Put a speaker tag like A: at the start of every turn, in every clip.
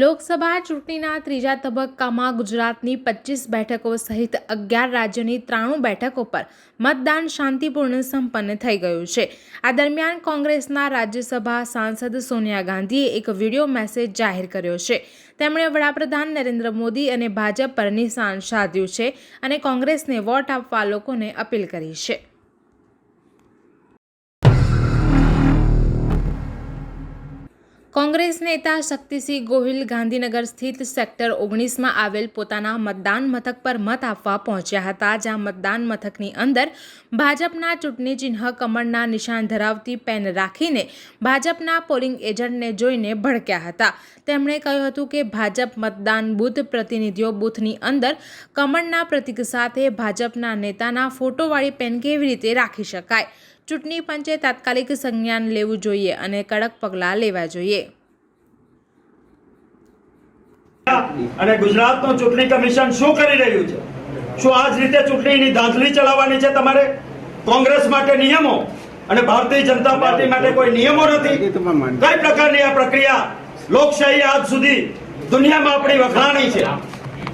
A: લોકસભા ચૂંટણીના ત્રીજા તબક્કામાં ગુજરાતની પચીસ બેઠકો સહિત અગિયાર રાજ્યોની ત્રાણું બેઠકો પર મતદાન શાંતિપૂર્ણ સંપન્ન થઈ ગયું છે. આ દરમિયાન કોંગ્રેસના રાજ્યસભા સાંસદ સોનિયા ગાંધીએ એક વીડિયો મેસેજ જાહેર કર્યો છે. તેમણે વડાપ્રધાન નરેન્દ્ર મોદી અને ભાજપ પર નિશાન સાધ્યું છે અને કોંગ્રેસને વોટ આપવા લોકોને અપીલ કરી છે. કોંગ્રેસ નેતા શક્તિસિંહ ગોહિલ ગાંધીનગર સ્થિત સેક્ટર ઓગણીસમાં આવેલ પોતાના મતદાન મથક પર મત આપવા પહોંચ્યા હતા, જ્યાં મતદાન મથકની અંદર ભાજપના ચૂંટણી ચિહ્ન કમળના નિશાન ધરાવતી પેન રાખીને ભાજપના પોલિંગ એજન્ટને જોઈને ભડક્યા હતા. તેમણે કહ્યું હતું કે ભાજપ મતદાન બૂથ પ્રતિનિધિઓ બૂથની અંદર કમળના પ્રતીક સાથે ભાજપના નેતાના ફોટોવાળી પેન કેવી રીતે રાખી શકાય? ચૂંટણી પંચે તાત્કાલિક સંજ્ઞાન લેવું જોઈએ અને કડક પગલાં લેવા જોઈએ.
B: અને ગુજરાતનું ચૂંટણી કમિશન શું કરી રહ્યું છે? શું આ જ રીતે ચૂંટણીની ધાંધલી ચલાવવાની છે તમારે? કોંગ્રેસ માટે નિયમો અને ભારતીય જનતા પાર્ટી માટે કોઈ નિયમો નથી? કઈ પ્રકારની આ પ્રક્રિયા લોકશાહી આજ સુધી દુનિયામાં આપણી વખાણી છે?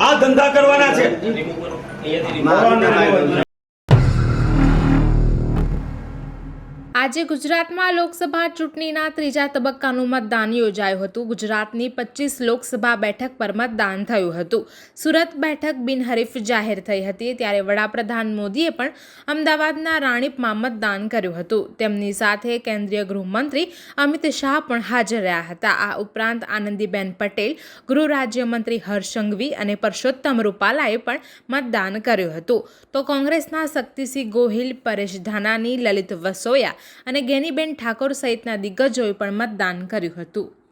B: આ ધંધા કરવાના છે?
A: આજે ગુજરાતમાં લોકસભા ચૂંટણીના ત્રીજા તબક્કાનું મતદાન યોજાયું હતું. ગુજરાતની પચીસ લોકસભા બેઠક પર મતદાન થયું હતું. સુરત બેઠક બિનહરીફ જાહેર થઈ હતી. ત્યારે વડાપ્રધાન મોદીએ પણ અમદાવાદના રાણીપમાં મતદાન કર્યું હતું. તેમની સાથે કેન્દ્રીય ગૃહમંત્રી અમિત શાહ પણ હાજર રહ્યા હતા. આ ઉપરાંત આનંદીબેન પટેલ, ગૃહ રાજ્યમંત્રી હર્ષંઘવી અને પરસોત્તમ રૂપાલાએ પણ મતદાન કર્યું હતું. તો કોંગ્રેસના શક્તિસિંહ ગોહિલ, પરેશ ધાનાની, લલિત વસોયા અને ગેનીબેન ઠાકોર સહિતના દિગ્ગજોએ પણ મતદાન કર્યું હતું.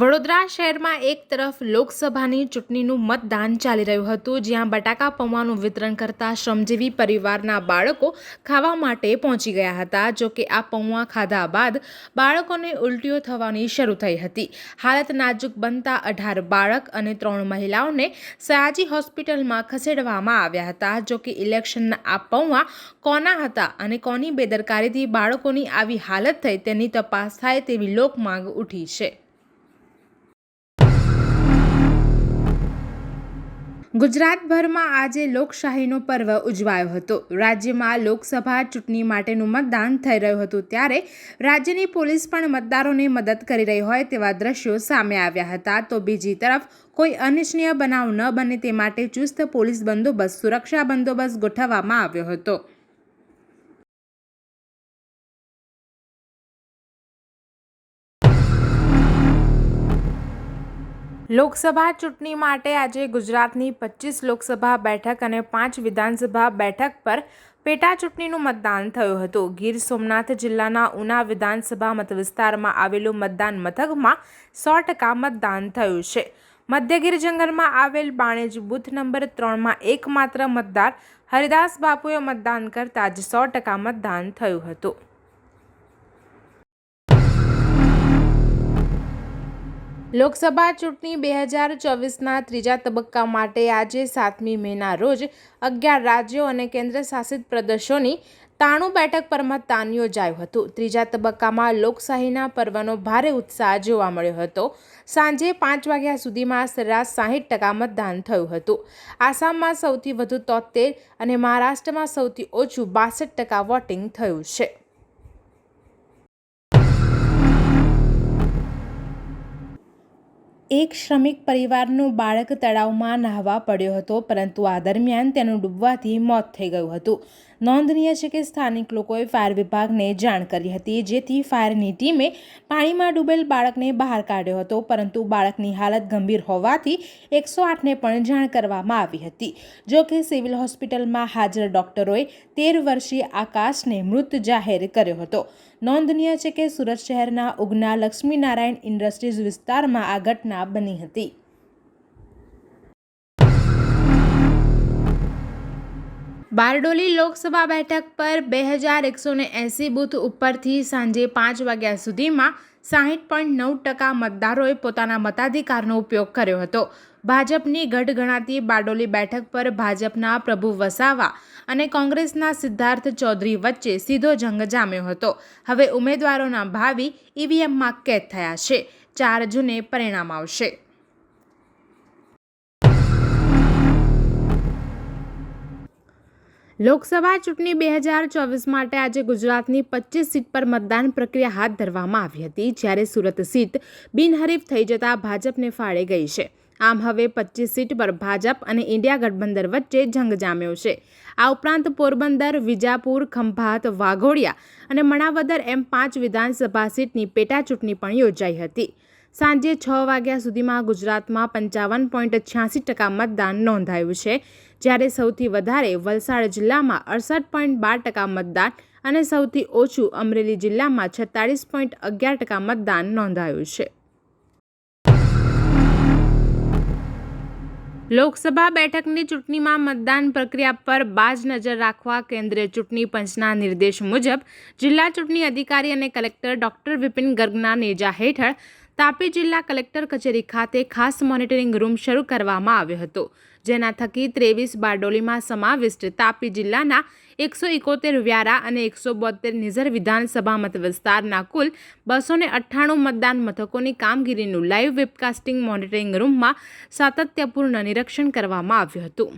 A: વડોદરા શહેરમાં એક તરફ લોકસભાની ચૂંટણીનું મતદાન ચાલી રહ્યું હતું, જ્યાં બટાકા પૌવાનું વિતરણ કરતા શ્રમજીવી પરિવારના બાળકો ખાવા માટે પહોંચી ગયા હતા. જો કે આ પૌવા ખાધા બાદ બાળકોને ઉલટીઓ થવાની શરૂ થઈ હતી. હાલત નાજુક બનતા અઢાર બાળક અને ત્રણ મહિલાઓને સયાજી હોસ્પિટલમાં ખસેડવામાં આવ્યા હતા. જો કે ઇલેક્શનના આ પૌવા કોના હતા અને કોની બેદરકારીથી બાળકોની આવી હાલત થઈ તેની તપાસ થાય તેવી લોકમાંગ ઉઠી છે. ગુજરાતભરમાં આજે લોકશાહીનો પર્વ ઉજવાયો હતો. રાજ્યમાં લોકસભા ચૂંટણી માટેનું મતદાન થઈ રહ્યું હતું. ત્યારે રાજ્યની પોલીસ પણ મતદારોને મદદ કરી રહી હોય તેવા દ્રશ્યો સામે આવ્યા હતા. તો બીજી તરફ, કોઈ અનિચ્છનીય બનાવ ન બને તે માટે ચુસ્ત પોલીસ બંદોબસ્ત, સુરક્ષા બંદોબસ્ત ગોઠવવામાં આવ્યો હતો. લોકસભા ચૂંટણી માટે આજે ગુજરાતની પચીસ લોકસભા બેઠક અને પાંચ વિધાનસભા બેઠક પર પેટા ચૂંટણીનું મતદાન થયું હતું. ગીર સોમનાથ જિલ્લાના ઉના વિધાનસભા મતવિસ્તારમાં આવેલું મતદાન મથકમાં સો ટકા મતદાન થયું છે. મધ્યગીર જંગલમાં આવેલ બાણેજ બૂથ નંબર ત્રણમાં એકમાત્ર મતદાર હરિદાસ બાપુએ મતદાન કરતાં જ સો ટકા મતદાન થયું હતું. લોકસભા ચૂંટણી બે હજાર ચોવીસના ત્રીજા તબક્કા માટે આજે સાતમી મેના રોજ અગિયાર રાજ્યો અને કેન્દ્ર શાસિત પ્રદેશોની તાણું બેઠક પર મતદાન યોજાયું હતું. ત્રીજા તબક્કામાં લોકશાહીના પર્વનો ભારે ઉત્સાહ જોવા મળ્યો હતો. સાંજે પાંચ વાગ્યા સુધીમાં સરેરાશ સાહીઠ ટકા મતદાન થયું હતું. આસામમાં સૌથી વધુ તોતેર અને મહારાષ્ટ્રમાં સૌથી ઓછું બાસઠ ટકા વોટિંગ થયું છે. એક શ્રમિક પરિવારનું બાળક તળાવમાં નહાવા પડ્યો હતો, પરંતુ આ દરમિયાન તેનું ડૂબવાથી મોત થઈ ગયું હતું. નોંધનીય છે કે સ્થાનિક લોકોએ ફાયર વિભાગને જાણ કરી હતી, જેથી ફાયરની ટીમે પાણીમાં ડૂબેલ બાળકને બહાર કાઢ્યો હતો, પરંતુ બાળકની હાલત ગંભીર હોવાથી એકસો આઠને પણ જાણ કરવામાં આવી હતી. જો કે સિવિલ હોસ્પિટલમાં હાજર ડોક્ટરોએ તેર વર્ષીય આકાશને મૃત જાહેર કર્યો હતો. નોંધનીય છે કે સુરત શહેરના ઉગના લક્ષ્મીનારાયણ ઇન્ડસ્ટ્રીઝ વિસ્તારમાં આ ઘટના બની હતી. બારડોલી લોકસભા બેઠક પર બે હજાર એકસો ને એંસી બૂથ ઉપરથી સાંજે પાંચ વાગ્યા સુધીમાં સાહીઠ પોઈન્ટ નવ ટકા મતદારોએ પોતાના મતાધિકારનો ઉપયોગ કર્યો હતો. ભાજપની ગઢ ગણાતી બારડોલી બેઠક પર ભાજપના પ્રભુ વસાવા અને કોંગ્રેસના સિદ્ધાર્થ ચૌધરી વચ્ચે સીધો જંગ જામ્યો હતો. હવે ઉમેદવારોના ભાવિ ઈવીએમમાં કેદ થયા છે. ચાર જૂને પરિણામ આવશે. લોકસભા ચૂંટણી બે હજાર ચોવીસ માટે આજે ગુજરાતની પચીસ સીટ પર મતદાન પ્રક્રિયા હાથ ધરવામાં આવી હતી, જ્યારે સુરત સીટ બિનહરીફ થઈ જતા ભાજપને ફાળે ગઈ છે. આમ હવે પચીસ સીટ પર ભાજપ અને ઇન્ડિયા ગઠબંધન વચ્ચે જંગ જામ્યો છે. આ ઉપરાંત પોરબંદર, વિજાપુર, ખંભાત, વાઘોડિયા અને મણાવદર એમ પાંચ વિધાનસભા સીટની પેટા ચૂંટણી પણ યોજાઈ હતી. સાંજે છ વાગ્યા સુધીમાં ગુજરાતમાં પંચાવન પોઈન્ટ છ્યાસી ટકા મતદાન નોંધાયું છે. જ્યારે સૌથી વધારે વલસાડ જિલ્લામાં અડસઠ પોઈન્ટ બાર ટકા મતદાન અને સૌથી ઓછું અમરેલી જિલ્લામાં છેતાળીસ પોઈન્ટ અગિયાર ટકા મતદાન નોંધાયું છે. લોકસભા બેઠકની ચૂંટણીમાં મતદાન પ્રક્રિયા પર બાજ નજર રાખવા કેન્દ્રીય ચૂંટણી પંચના નિર્દેશ મુજબ જિલ્લા ચૂંટણી અધિકારી અને કલેક્ટર ડોક્ટર વિપિન ગર્ગના નેજા હેઠળ તાપી જિલ્લા કલેક્ટર કચેરી ખાતે ખાસ મોનિટરિંગ રૂમ શરૂ કરવામાં આવ્યો હતો, જેના થકી ત્રેવીસ બારડોલીમાં સમાવિષ્ટ તાપી જિલ્લાના એકસો એકોતેર વ્યારા અને એકસો બોતેર નિઝર વિધાનસભા મત વિસ્તારના કુલ બસો ને અઠ્ઠાણું મતદાન મથકોની કામગીરીનું લાઈવ વેબકાસ્ટિંગ મોનિટરિંગ રૂમમાં સાતત્યપૂર્ણ નિરીક્ષણ કરવામાં આવ્યું હતું.